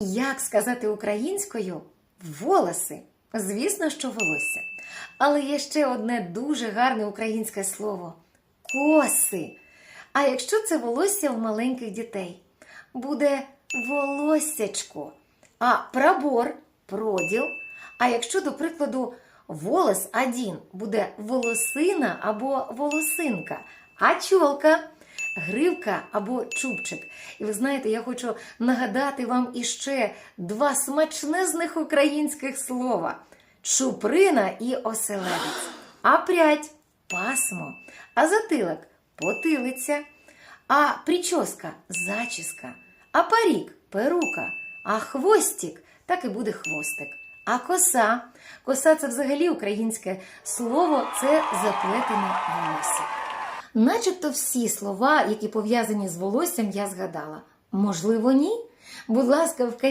Як сказати українською волоси? Звісно, що волосся. Але є ще одне дуже гарне українське слово коси. А якщо це волосся у маленьких дітей, буде волоссячко, а прабор проділ. А якщо, до прикладу, волос один буде волосина або волосинка, а чолка гривка або чубчик. І ви знаєте, я хочу нагадати вам іще два смачнезних українських слова: чуприна і оселедець, а прядь пасмо, а затилок потилиця, а прическа зачіска, а парік перука, а хвостик так і буде хвостик. А коса. Коса це взагалі українське слово, це заплетене волосся. Начебто всі слова, які пов'язані з волоссям, я згадала. Можливо, ні. Будь ласка, вкажіть.